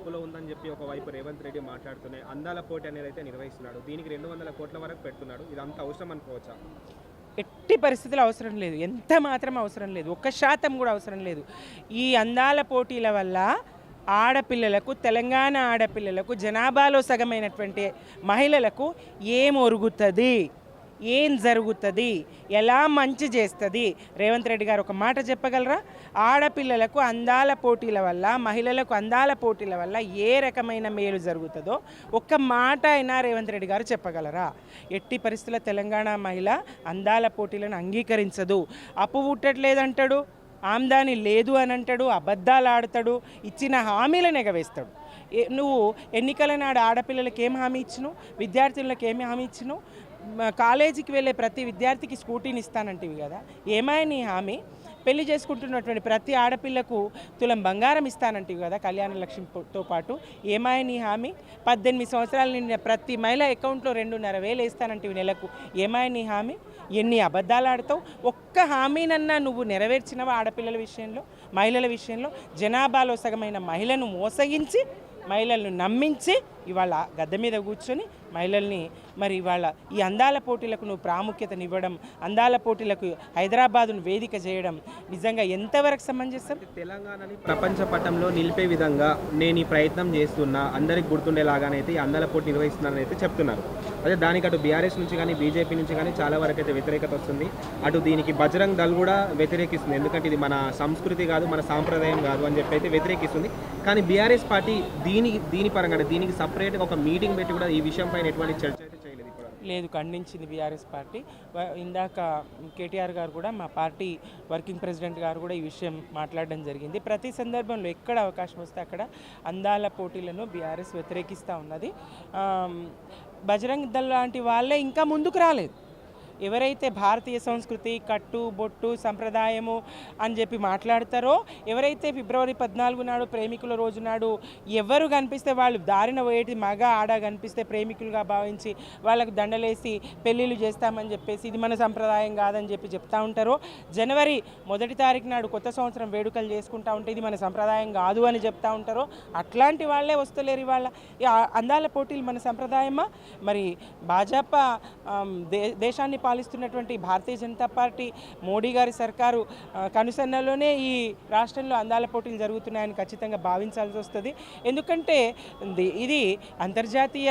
అప్పులో ఉందని చెప్పి ఒకవైపు రేవంత్ రెడ్డి మాట్లాడుతున్నాయి అందాల పోటీ అనేది అయితే నిర్వహిస్తున్నాడు. దీనికి రెండు వందల కోట్ల వరకు పెడుతున్నాడు. ఇది అంత అవసరం అనుకోవచ్చా? ఎట్టి పరిస్థితులు అవసరం లేదు. ఎంత మాత్రం అవసరం లేదు. ఒక్క శాతం కూడా అవసరం లేదు. ఈ అందాల పోటీల వల్ల ఆడపిల్లలకు తెలంగాణ ఆడపిల్లలకు జనాభాలో సగమైనటువంటి మహిళలకు ఏం ఒరుగుతుంది ఏం జరుగుతుంది? ఎలా మంచి చేస్తుంది? రేవంత్ రెడ్డి గారు ఒక మాట చెప్పగలరా? ఆడపిల్లలకు అందాల పోటీల వల్ల మహిళలకు అందాల పోటీల వల్ల ఏ రకమైన మేలు జరుగుతుందో ఒక్క మాట అయినా రేవంత్ రెడ్డి గారు చెప్పగలరా? ఎట్టి పరిస్థితుల తెలంగాణ మహిళ అందాల పోటీలను అంగీకరించదు. అప్పు పుట్టట్లేదంటాడు ఆమ్దాని లేదు అని అంటాడు అబద్ధాలు ఆడతాడు ఇచ్చిన హామీలను ఎగవేస్తాడు. నువ్వు ఎన్నికల నాడు ఆడపిల్లలకి ఏం హామీ ఇచ్చినావు? విద్యార్థులకు ఏమి హామీ ఇచ్చినావు? కాలేజీకి వెళ్ళే ప్రతి విద్యార్థికి స్కూటీని ఇస్తానంటివి కదా. ఏమాయి నీ హామీ? పెళ్ళి చేసుకుంటున్నటువంటి ప్రతి ఆడపిల్లకు తులం బంగారం ఇస్తానంటివి కదా కళ్యాణ లక్ష్మితో పాటు. ఏమాయి నీ హామీ? పద్దెనిమిది సంవత్సరాలు నిండిన ప్రతి మహిళ అకౌంట్లో రెండున్నర వేలు వేస్తానంటివి నెలకు. ఏమాయి నీ హామీ? ఎన్ని అబద్ధాలు ఆడతావు ఒక్క హామీనన్నా నువ్వు నెరవేర్చినవా ఆడపిల్లల విషయంలో మహిళల విషయంలో? జనాభాలో సగమైన మహిళను మోసగించి మహిళలను నమ్మించి ఇవాళ గద్దె మీద కూర్చొని మహిళల్ని మరి ఇవాళ ఈ అందాల పోటీలకు నువ్వు ప్రాముఖ్యతనివ్వడం అందాల పోటీలకు హైదరాబాదును వేదిక చేయడం నిజంగా ఎంతవరకు సమంజసం? తెలంగాణని ప్రపంచ పటంలో నిలిపే విధంగా నేను ఈ ప్రయత్నం చేస్తున్నా అందరికి గుర్తుండేలాగానైతే ఈ అందాల పోటీ నిర్వహిస్తున్నానని అయితే చెప్తున్నారు. అదే దానికి అటు బీఆర్ఎస్ నుంచి కానీ బీజేపీ నుంచి కానీ చాలా వరకు అయితే వ్యతిరేకత వస్తుంది. అటు దీనికి బజరంగ్ దళ్ కూడా వ్యతిరేకిస్తుంది. ఎందుకంటే ఇది మన సంస్కృతి కాదు మన సాంప్రదాయం కాదు అని చెప్పి అయితే వ్యతిరేకిస్తుంది. కానీ బీఆర్ఎస్ పార్టీ దీని దీని పరంగా దీనికి సపరేట్గా ఒక మీటింగ్ పెట్టి కూడా ఈ విషయం పైన ఎటువంటి చర్చ అయితే చేయలేదు లేదు ఖండించింది బీఆర్ఎస్ పార్టీ. ఇందాక కేటీఆర్ గారు కూడా మా పార్టీ వర్కింగ్ ప్రెసిడెంట్ గారు కూడా ఈ విషయం మాట్లాడడం జరిగింది. ప్రతి సందర్భంలో ఎక్కడ అవకాశం వస్తే అక్కడ అందాల పోటీలను బీఆర్ఎస్ వ్యతిరేకిస్తూ ఉన్నది. బజరంగ్ దళ్ లాంటి వాళ్ళే ఇంకా ముందుకు రాలేదు. ఎవరైతే భారతీయ సంస్కృతి కట్టు బొట్టు సంప్రదాయము అని చెప్పి మాట్లాడతారో ఎవరైతే ఫిబ్రవరి పద్నాలుగు నాడు ప్రేమికుల రోజు నాడు ఎవరు కనిపిస్తే వాళ్ళు దారిన పోయేటి మగ ఆడ కనిపిస్తే ప్రేమికులుగా భావించి వాళ్ళకు దండలేసి పెళ్ళిళ్ళు చేస్తామని చెప్పేసి ఇది మన సంప్రదాయం కాదని చెప్పి చెప్తా ఉంటారో జనవరి మొదటి తారీఖు నాడు కొత్త సంవత్సరం వేడుకలు చేసుకుంటా ఉంటే ఇది మన సంప్రదాయం కాదు అని చెప్తా ఉంటారో అట్లాంటి వాళ్ళే వస్తలేరు ఇవాళ. అందాల పోటీలు మన సంప్రదాయమా? మరి భాజపా దే దేశాన్ని పాలిస్తున్నటువంటి భారతీయ జనతా పార్టీ మోడీ గారి సర్కారు కనుసన్నలోనే ఈ రాష్ట్రంలో అందాల పోటీలు జరుగుతున్నాయని ఖచ్చితంగా భావించాల్సి వస్తుంది. ఎందుకంటే ఇది- అంతర్జాతీయ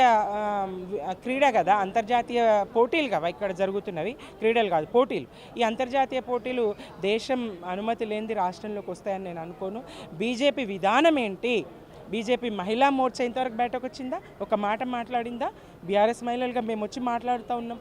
క్రీడ కదా అంతర్జాతీయ పోటీలు కదా ఇక్కడ జరుగుతున్నవి. క్రీడలు కాదు పోటీలు. ఈ అంతర్జాతీయ పోటీలు దేశం అనుమతి లేనిది రాష్ట్రంలోకి వస్తాయని నేను అనుకోను. బీజేపీ విధానం ఏంటి? బీజేపీ మహిళా మోర్చా ఇంతవరకు బయటకు వచ్చిందా? ఒక మాట మాట్లాడిందా? బీఆర్ఎస్ మహిళలుగా మేము వచ్చి మాట్లాడుతూ ఉన్నాం.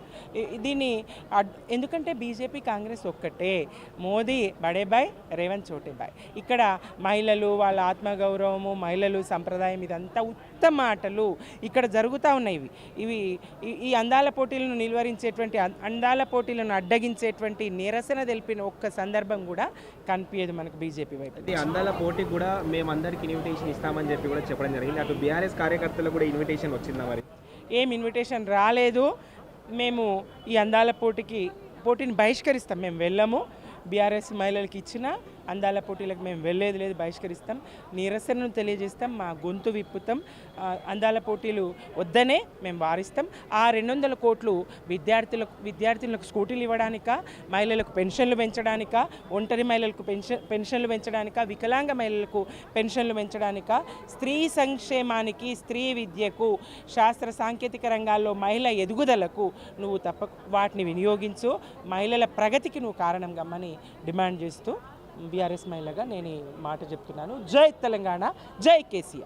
దీన్ని అడ్- ఎందుకంటే బీజేపీ కాంగ్రెస్ ఒక్కటే. మోదీ బడే బాయ్ రేవంత్ చోటే బాయ్. ఇక్కడ మహిళలు వాళ్ళ ఆత్మగౌరవము మహిళలు సంప్రదాయం ఇదంతా ఉత్తమ ఆటలు ఇక్కడ జరుగుతూ ఉన్నాయి ఇవి. ఇవి ఈ- ఈ అందాల పోటీలను నిలువరించేటువంటి అందాల పోటీలను అడ్డగించేటువంటి నిరసన తెలిపిన ఒక్క సందర్భం కూడా కనిపించదు మనకు బీజేపీ వైపు. అందాల పోటీ కూడా మేము అందరికి ఇన్విటేషన్ ఇస్తామని చెప్పి కూడా చెప్పడం జరిగింది. అటు బీఆర్ఎస్ కార్యకర్తలకు కూడా ఇన్విటేషన్ వచ్చిందా మరి? ఏం ఇన్విటేషన్ రాలేదు. మేము ఈ అందాల పోటీకి పోటీని బహిష్కరిస్తాం. మేము వెళ్ళము. బీఆర్ఎస్ మహిళలకి ఇచ్చిన అందాల పోటీలకు మేము వెళ్ళేది లేదు బహిష్కరిస్తాం. నిరసనను తెలియజేస్తాం మా గొంతు విప్పుతాం. అందాల పోటీలు వద్దనే మేము వారిస్తాం. ఆ రెండు వందల కోట్లు విద్యార్థులకు విద్యార్థులకు స్కూటీలు ఇవ్వడానిక మహిళలకు పెన్షన్లు పెంచడానిక ఒంటరి మహిళలకు పెన్షన్ పెన్షన్లు పెంచడానిక వికలాంగ మహిళలకు పెన్షన్లు పెంచడానిక స్త్రీ సంక్షేమానికి స్త్రీ విద్యకు శాస్త్ర సాంకేతిక రంగాల్లో మహిళ ఎదుగుదలకు నువ్వు తప్ప వాటిని వినియోగించు. మహిళల ప్రగతికి నువ్వు కారణం గమ్మని డిమాండ్ చేస్తూ బీఆర్ఎస్ మహిళగా నేను మాట చెప్తున్నాను. జై తెలంగాణ జై కేసీఆర్.